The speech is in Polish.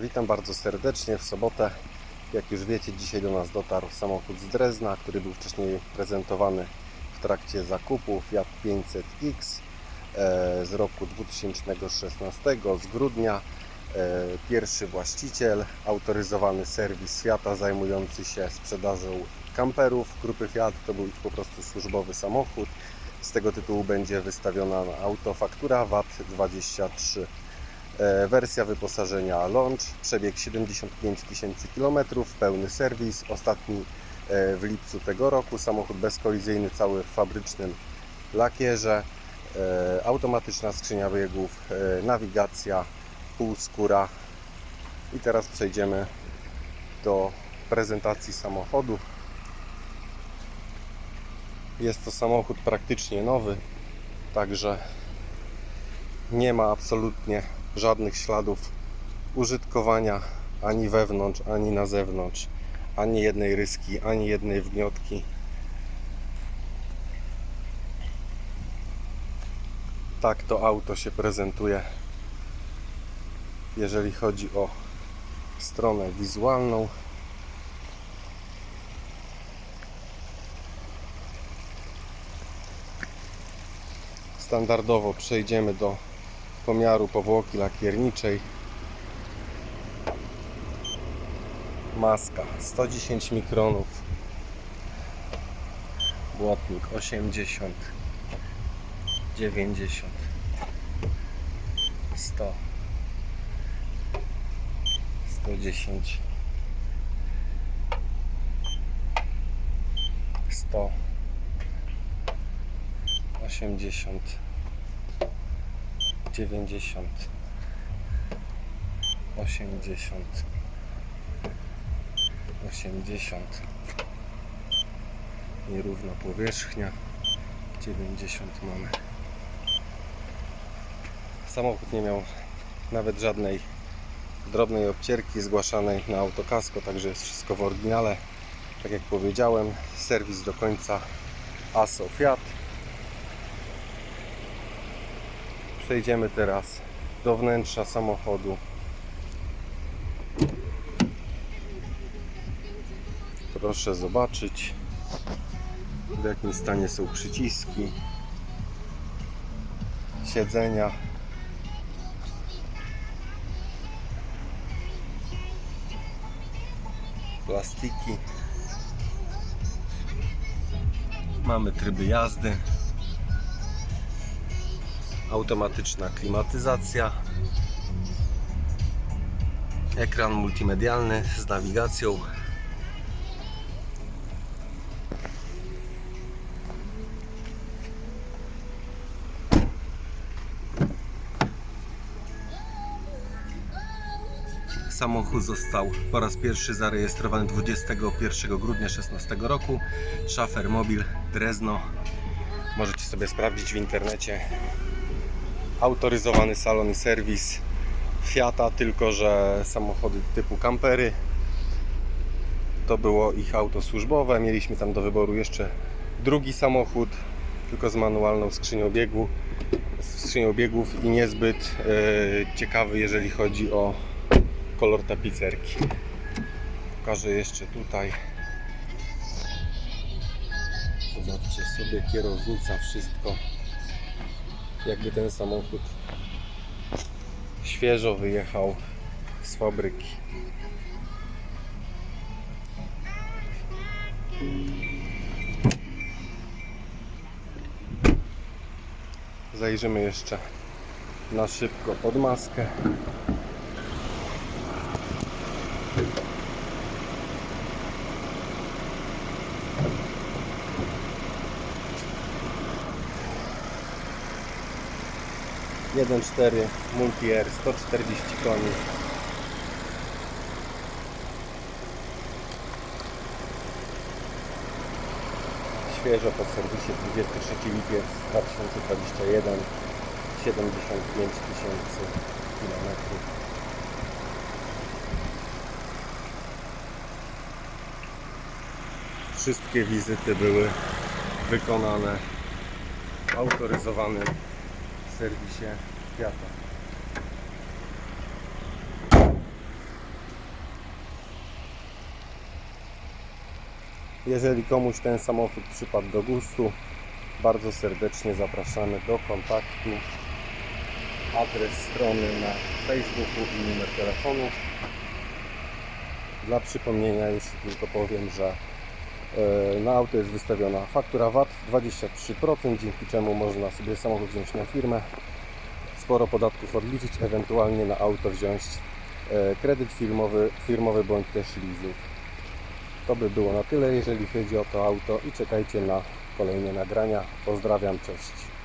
Witam bardzo serdecznie w sobotę. Jak już wiecie, dzisiaj do nas dotarł samochód z Drezna, który był wcześniej prezentowany w trakcie zakupu Fiat 500X e, z roku 2016, z grudnia. E, Pierwszy właściciel, autoryzowany serwis Fiata zajmujący się sprzedażą kamperów grupy Fiat. To był ich po prostu służbowy samochód. Z tego tytułu będzie wystawiona na auto faktura VAT 23. E, Wersja wyposażenia Launch, przebieg 75 tysięcy km, pełny serwis, ostatni e, w lipcu tego roku, samochód bezkolizyjny, cały w fabrycznym lakierze, e, automatyczna skrzynia biegów, nawigacja, półskóra i teraz przejdziemy do prezentacji samochodu. Jest to samochód praktycznie nowy, także nie ma absolutnie żadnych śladów użytkowania ani wewnątrz, ani na zewnątrz, ani jednej ryski, ani jednej wgniotki. Tak to auto się prezentuje, jeżeli chodzi o stronę wizualną. Standardowo przejdziemy do pomiaru powłoki lakierniczej. Maska 110 mikronów. Błotnik 80 90 100 110 100 80 90 80 80 nierówna powierzchnia 90 mamy. Samochód nie miał nawet żadnej drobnej obcierki zgłaszanej na autokasko także jest wszystko w oryginale. Tak jak powiedziałem serwis do końca. ASO Fiat Przejdziemy teraz do wnętrza samochodu. Proszę zobaczyć w jakim stanie są przyciski, siedzenia. Plastiki. Mamy tryby jazdy automatyczna klimatyzacja, ekran multimedialny z nawigacją. Samochód został po raz pierwszy zarejestrowany 21 grudnia 2016 roku. Szafer Mobil Drezno. Możecie sobie sprawdzić w internecie autoryzowany salon i serwis Fiata, tylko że samochody typu kampery to było ich auto służbowe. Mieliśmy tam do wyboru jeszcze drugi samochód, tylko z manualną skrzynią biegu, skrzynią biegów i niezbyt e, ciekawy, jeżeli chodzi o kolor tapicerki. Pokażę jeszcze tutaj. Zobaczcie sobie kierownica, wszystko jakby ten samochód świeżo wyjechał z fabryki. Zajrzymy jeszcze na szybko pod maskę. Jeden cztery Multi R 140 koni. Świeżo po serwisie 23 lipiec 2021 75 tysięcy kilometrów. Wszystkie wizyty były wykonane serwisie Fiata. Jeżeli komuś ten samochód przypadł do gustu, bardzo serdecznie zapraszamy do kontaktu. Adres strony na Facebooku i numer telefonu. Dla przypomnienia jeszcze tylko powiem, że na auto jest wystawiona faktura VAT 23%, dzięki czemu można sobie samochód wziąć na firmę, sporo podatków odliczyć, ewentualnie na auto wziąć e, kredyt firmowy, firmowy bądź też leasing. To by było na tyle, jeżeli chodzi o to auto i czekajcie na kolejne nagrania. Pozdrawiam, cześć.